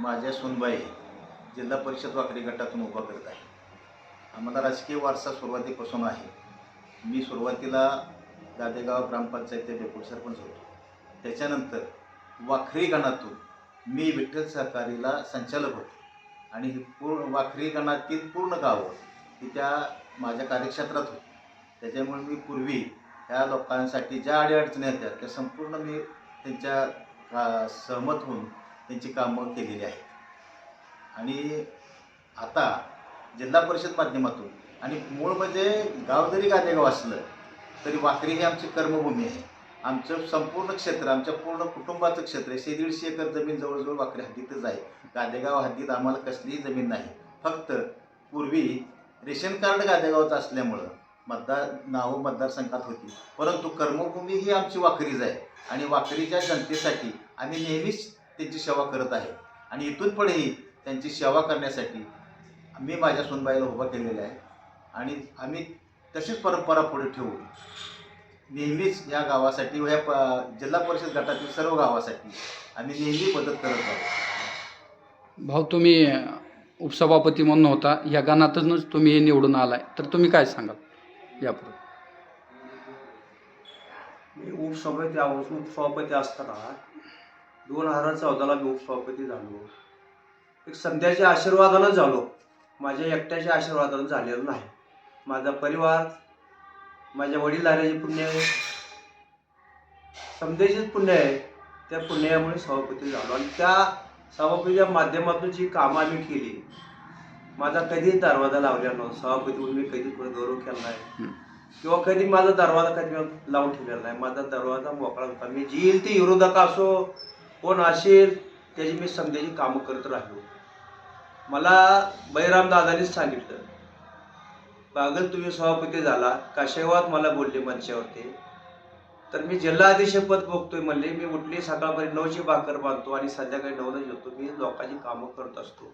माझ्या सुनबाई जिल्हा परिषद वाकडी गटातून उभा करत आहे. आम्हाला राजकीय वारसा सुरुवातीपासून आहे. मी सुरुवातीला दादेगाव ग्रामपंचायत डेप्युटी सरपंच होतो. त्याच्यानंतर वाखरी गणातून मी विठ्ठल सहकारीला संचालक होतो. आणि ही पूर्ण वाखरी गणातील पूर्ण गावं ही त्या माझ्या कार्यक्षेत्रात होती. त्याच्यामुळे मी पूर्वी ह्या लोकांसाठी ज्या अडीअडचणी होत्या त्या संपूर्ण मी त्यांच्या का सहमत होऊन त्यांची कामं केलेली आहेत. आणि आता जिल्हा परिषद माध्यमातून आणि मूळ म्हणजे गाव जरी गादेगाव असलं तरी वाकरी ही आमची कर्मभूमी आहे. आमचं संपूर्ण क्षेत्र आमच्या पूर्ण कुटुंबाचं क्षेत्र आहे. दीडशे एकर जमीन जवळजवळ वाकरी हद्दीतच आहे. गादेगाव हद्दीत आम्हाला कसलीही जमीन नाही. फक्त पूर्वी रेशन कार्ड गादेगावचं असल्यामुळं मतदार नावं मतदारसंघात होती. परंतु कर्मभूमी ही आमची वाकरीच आहे. आणि वाकरीच्या जनतेसाठी आम्ही नेहमीच त्यांची सेवा करत आहे. आणि इथून पुढेही त्यांची सेवा करण्यासाठी मी माझ्या सुनबाईला उभा केलेला आहे. आणि आम्ही तशीच परंपरा पुढे ठेवू. नेहमीच या गावासाठी व या प जिल्हा परिषद गटातील सर्व गावासाठी आम्ही नेहमी मदत करत आहोत. भाऊ तुम्ही उपसभापती म्हणून होता. या गणातूनच तुम्ही हे निवडून आलाय. तर तुम्ही काय सांगाल यापुढे? मी उपसभापती उपसभापती असताना दोन हजार चौदाला मी उपसभापती झालो. एक संध्याच्या आशीर्वादानं झालो. माझ्या एकट्याच्या आशीर्वादानं झालेलं नाही. माझा परिवार माझ्या वडिलांचे पुण्य आहे. समजायचेच पुण्य आहे. त्या पुण्यामुळे सभापती झालो. आणि त्या सभापतीच्या माध्यमातून जी कामं आम्ही केली माझा कधीच दरवाजा लावलेला नव्हता. सभापती म्हणून मी कधी कोणी गौरव केला नाही. किंवा कधी माझा दरवाजा कधी लावून ठेवलेला नाही. माझा दरवाजा मोकळा होता. मी जी येईल ती विरोधक असो कोण असेल त्याची मी समजायची कामं करत राहिलो. मला बैराम दादानीच सांगितलं बागल तुम्ही सभापती झाला काशेवात मला बोलले मंचावरती? तर मी जिल्हाधीशपद बघतोय म्हणले मी उठली सकाळपर्यंत नऊची भाकर बांधतो आणि संध्याकाळी नऊला येतो मी लोकांची कामं करत असतो.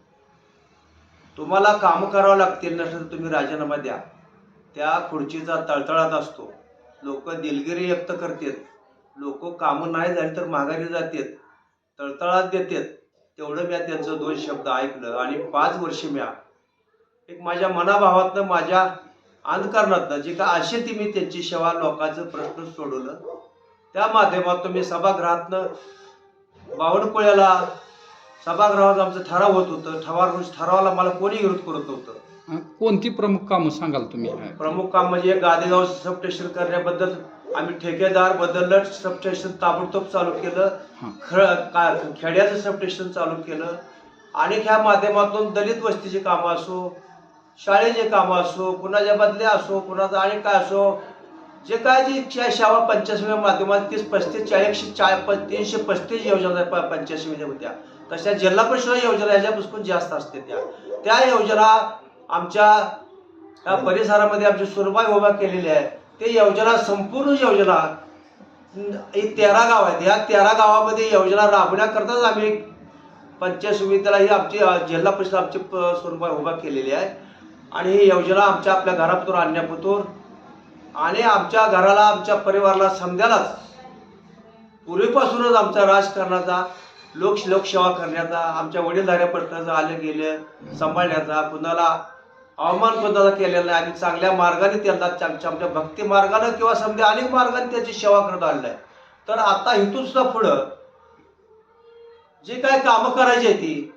तुम्हाला कामं करावं लागतील नसेल तर तुम्ही राजीनामा द्या. त्या खुर्चीचा तळतळात असतो. लोक दिलगिरी व्यक्त करतात. लोक कामं नाही झाली तर माघारी जातात. तळतळात देतात. तेवढं मी त्यांचं दोन शब्द ऐकलं आणि पाच वर्ष म्या एक माझ्या मनाभावातनं माझ्या अंधकरणातनं जे काय असे ती मी त्यांची सेवा लोकांचं प्रश्न सोडवलं त्या माध्यमातून मी सभागृहातनं बावनकुळ्याला सभागृहात आमचं ठराव होत होतं. ठराव ठरावाला मला कोणी विरोध करत नव्हतं. कोणती प्रमुख कामं सांगाल तुम्ही? प्रमुख काम म्हणजे गादेगाव सबस्टेशन करण्याबद्दल आम्ही ठेकेदार बदललं सबस्टेशन ताबडतोब चालू केलं खेड्याचं सबस्टेशन चालू केलं. आणि ह्या माध्यमातून दलित वस्तीची कामं असो शाळेचे कामं असो कुणाच्या बदल्या असो कुणाचं आणि काय असो जे काय जी च्या सेवा पंचायत माध्यमात तीस पस्तीस चाळीसशे चाळ तीनशे पस्तीस योजना प पंचायत होत्या. तशा जिल्हा परिषद योजना ह्याच्यापासून जास्त असते त्या. त्या योजना आमच्या परिसरामध्ये आमची सुरबाई उभा केलेली आहे. ते योजना संपूर्ण योजना ही तेरा गाव आहेत. या तेरा गावामध्ये योजना राबवण्याकरताच आम्ही पंचायत समितीला ही आमची जिल्हा परिषद आमची प- उभा केलेली आहे. आणि ही योजना आमच्या आपल्या घरातून आणण्यापुतून आणि आमच्या घराला आमच्या परिवाराला समजायलाच पूर्वीपासूनच आमचा राजकारणाचा लोक लोकसेवा करण्याचा आमच्या वडीलधाऱ्या प्रश्नाचं आलं गेलं सांभाळण्याचा कुणाला अवमान कुणाला केलेला नाही आम्ही चांगल्या मार्गाने त्यांना आमच्या भक्ती मार्गानं किंवा समजा अनेक मार्गाने त्याची सेवा करत आलेलं आहे तर आता इथून सुद्धा पुढं जे काय कामं करायची आहे ती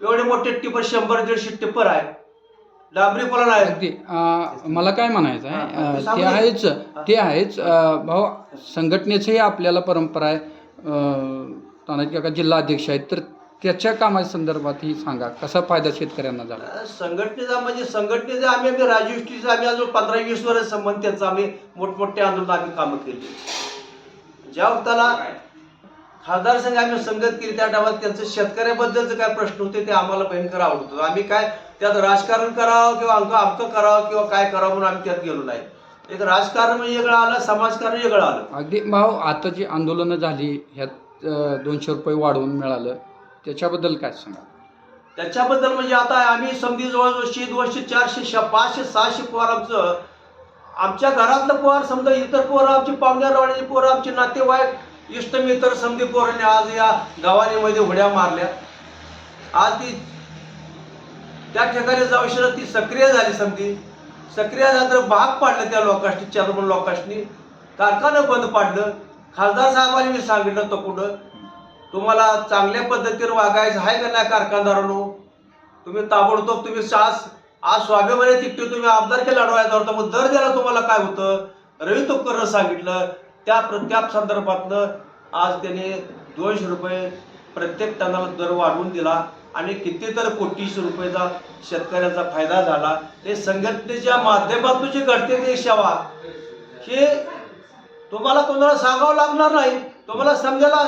एवढे मोठे टिपर शंभर दीडशे टिप्पर आहे डांबरी आहे मला काय म्हणायचं आहे? ते. आहेच ते आहेच. भाऊ संघटनेचंही आपल्याला परंपरा आहे. तानाजी काका जिल्हा अध्यक्ष आहेत. तर त्याच्या कामाच्या संदर्भातही सांगा कसा फायदा शेतकऱ्यांना झाला? संघटनेचा म्हणजे संघटनेचा आम्ही आम्ही राजयुष्टीचा आम्ही अजून पंधरा वीस वर्ष संबंध त्यांचा आम्ही मोठमोठे आंदोलन आम्ही कामं केली. ज्या वक्ताला खासदार संघ आम्ही संगत केली त्या टायमात त्यांचं शेतकऱ्याबद्दलचं काय प्रश्न होते ते आम्हाला भयंकर आवडतो. आम्ही काय त्यात राजकारण करावं किंवा अंक आमकं करावं किंवा काय करावं म्हणून आम्ही त्यात गेलो नाही. एक राजकारण म्हणजे वेगळं आलं समाजकारण वेगळं आलं. अगदी भाऊ आता जी आंदोलनं झाली ह्यात दोनशे रुपये वाढवून मिळालं. त्याच्याबद्दल काय सांगा त्याच्याबद्दल म्हणजे आता आम्ही समधी जवळजवळ दोनशे चारशे श- पाचशे सहाशे पोर आमचं आमच्या घरातलं पोर समजा इतर पोरं आमची पाहुण्यारवाड्याची पोरं आमचे नातेवाईक इष्टमित्र समधी पोरांनी आज या गव्हाणीमध्ये उड्या मारल्या. आज ती त्या ठिकाणी जाऊ शकत ती सक्रिय झाली समधी सक्रिय झाल्यानंतर भाग पाडलं त्या लोकांनी चेअरमन लोकांनी कारखानं बंद पाडलं. खासदार साहेबांनी मी सांगितलं तो कुठं तुम्हाला चांगल्या पद्धतीने वागायचं आहे का नाही कारखानदारांनो? तुम्ही ताबडतोब तुम्ही सास आज स्वाभिमानी तिकटे तुम्ही आमदारकी लढवायचा होता मग दर द्यायला तुम्हाला काय होतं? रवी तुपकरनं सांगितलं त्या प्र- त्या आज त्याने दोनशे रुपये प्रत्येक टनाला दर वाढवून दिला आणि कितीतर कोटीशे रुपयाचा शेतकऱ्यांचा फायदा झाला. हे संघटनेच्या माध्यमातून जे घडते ते सेवा हे तुम्हाला कोणाला सांगावं लागणार नाही. तुम्हाला समजायला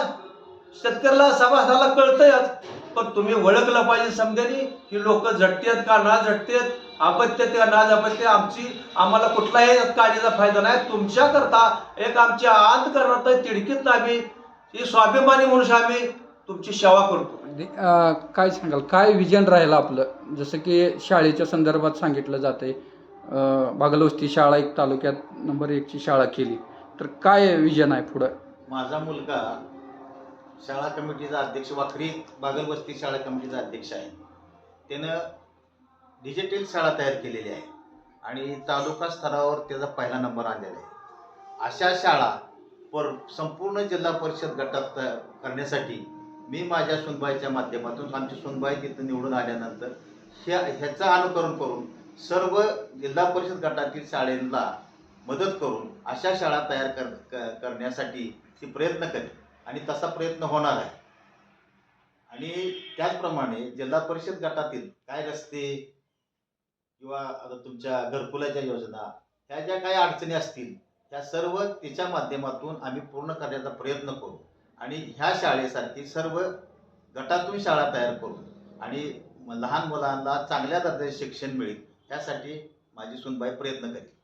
शेतकऱ्याला सभासदाला कळतंयच पण तुम्ही ओळखलं पाहिजे समजानी ही लोक झटतेत का ना झटतेत अपत्य का ना अपत्य आमची आम्हाला कुठलाही काळजीचा फायदा नाही. तुमच्या करता एक आमची आंत करणार तिडकीत आम्ही ही स्वाभिमानी म्हणून आम्ही तुमची सेवा करतो. म्हणजे, काय सांगाल? काय विजन राहिलं आपलं? जसं की शाळेच्या संदर्भात सांगितलं जाते बागलवस्ती शाळा एक तालुक्यात नंबर एकची शाळा केली. तर काय विजन आहे पुढं? माझा मुलगा शाळा कमिटीचा अध्यक्ष वाखरी बागलवस्ती शाळा कमिटीचा अध्यक्ष आहे. त्यानं डिजिटल शाळा तयार केलेली आहे आणि तालुका स्तरावर त्याचा पहिला नंबर आणलेला आहे. अशा शाळा पर संपूर्ण जिल्हा परिषद गटात त- करण्यासाठी मी माझ्या सुनबाईच्या माध्यमातून आमची सुनबाई तिथं निवडून आल्यानंतर ह्या ह्याचं अनुकरण करून सर्व जिल्हा परिषद गटातील शाळेला मदत करून अशा शाळा तयार कर क- करण्यासाठी ती प्रयत्न करेल आणि तसा प्रयत्न होणार आहे. आणि त्याचप्रमाणे जिल्हा परिषद गटातील काय रस्ते किंवा आता तुमच्या घरकुलाच्या योजना ह्या ज्या काही अडचणी असतील त्या सर्व तिच्या माध्यमातून आम्ही पूर्ण करण्याचा प्रयत्न करू. आणि ह्या शाळेसारखी सर्व गटातून शाळा तयार करू. आणि म- लहान मुलांना चांगल्या दर्जाचे शिक्षण मिळेल त्यासाठी माझी सुनबाई प्रयत्न करेल.